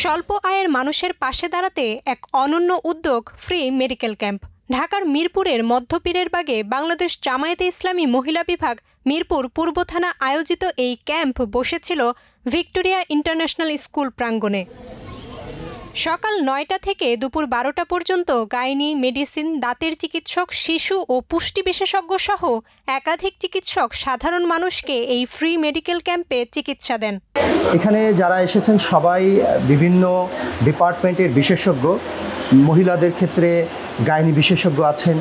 স্বল্প আয়ের মানুষের পাশে দাঁড়াতে এক অনন্য উদ্যোগ ফ্রি মেডিকেল ক্যাম্প। ঢাকার মিরপুরের মধ্যপীরের বাগে বাংলাদেশ জামায়াতে ইসলামী মহিলা বিভাগ মিরপুর পূর্ব থানা আয়োজিত এই ক্যাম্প বসেছিল ভিক্টোরিয়া ইন্টারন্যাশনাল স্কুল প্রাঙ্গণে। সকাল নয়টা থেকে দুপুর বারোটা পর্যন্ত গাইনি, মেডিসিন, দাঁতের চিকিৎসক, শিশু ও পুষ্টি বিশেষজ্ঞ সহ একাধিক চিকিৎসক সাধারণ মানুষকে এই ফ্রি মেডিকেল ক্যাম্পে চিকিৎসা দেন। এখানে যারা এসেছেন সবাই বিভিন্ন ডিপার্টমেন্টের বিশেষজ্ঞ। মহিলাদের ক্ষেত্রে গাইনি বিশেষজ্ঞ আছেন।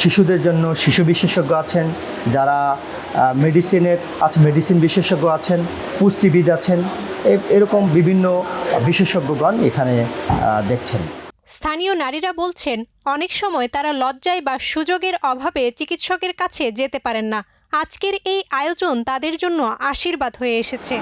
শিশুদের জন্য শিশু বিশেষজ্ঞ আছেন, যারা মেডিসিনের আছে মেডিসিন বিশেষজ্ঞ আছেন, পুষ্টিবিদ আছেন এরকম বিভিন্ন বিশেষজ্ঞগণ এখানে দেখছেন। স্থানীয় নারীরা বলছেন, অনেক সময় তারা লজ্জায় বা সুযোগের অভাবে চিকিৎসকের কাছে যেতে পারেন না। আজকের এই আয়োজন তাদের জন্য আশীর্বাদ হয়ে এসেছে।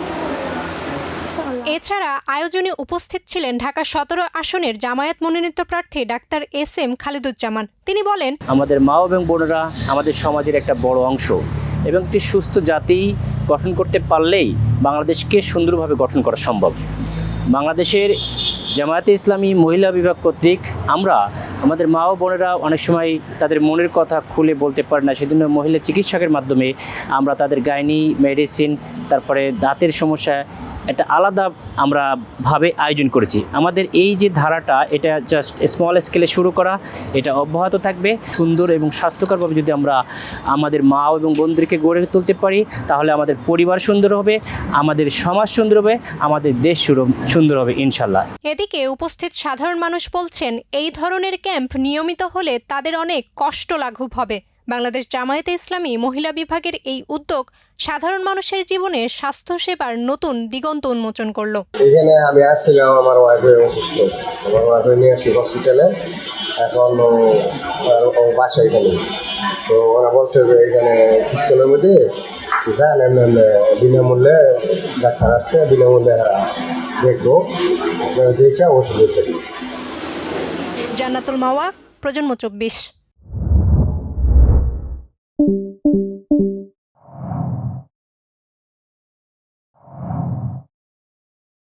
এছাড়া আয়োজনে উপস্থিত ছিলেন ঢাকা সতেরো আসনের জামায়াত মনোনীত প্রার্থী ডাক্তার এস এম খালিদুজ্জামান। তিনি বলেন, আমাদের মা এবং বোনেরা আমাদের সমাজের একটা বড় অংশ এবং একটি সুস্থ জাতি গঠন করতে পারলেই বাংলাদেশকে সুন্দরভাবে গঠন করা সম্ভব। বাংলাদেশের জামায়াতে ইসলামী মহিলা বিভাগ কর্তৃক আমরা আমাদের মা ও বোনেরা অনেক সময় তাদের মনের কথা খুলে বলতে পারে না, সেজন্য মহিলা চিকিৎসকের মাধ্যমে আমরা তাদের গাইনি, মেডিসিন, তারপরে দাঁতের সমস্যা একটা আলাদা আমরা ভাবে আয়োজন করেছি। আমাদের এই যে ধারাটা, এটা জাস্ট স্মল স্কেলে শুরু করা, এটা অব্যাহত থাকবে। সুন্দর এবং স্বাস্থ্যকরভাবে যদি আমরা আমাদের মা এবং বোনদেরকে গড়ে তুলতে পারি, তাহলে আমাদের পরিবার সুন্দর হবে, আমাদের সমাজ সুন্দর হবে, আমাদের দেশ সুন্দর হবে, ইনশাল্লাহ। এদিকে উপস্থিত সাধারণ মানুষ বলছেন, এই ধরনের ক্যাম্প নিয়মিত হলে তাদের অনেক কষ্ট লাঘব হবে। বাংলাদেশ জামায়াতে ইসলামী মহিলা বিভাগের এই উদ্যোগ সাধারণ মানুষের জীবনে স্বাস্থ্যসেবার নতুন দিগন্ত উন্মোচন করল। এখানে আমি আসছিলাম আমার ওয়াইফে অসুস্থ আমার ওয়াইফে নিয়ে আসছি হসপিটালে এখন ও বাসা এখানে। তো ওরা বলছে যে এখানে স্কুলের মধ্যে যান এমনি বিনামূল্যে ডাক্তার আসছে বিনামূল্যে দেখব। দেখে ওষুধ জান্নাতুল মাওয়া প্রজন্ম চব্বিশ। Thank you.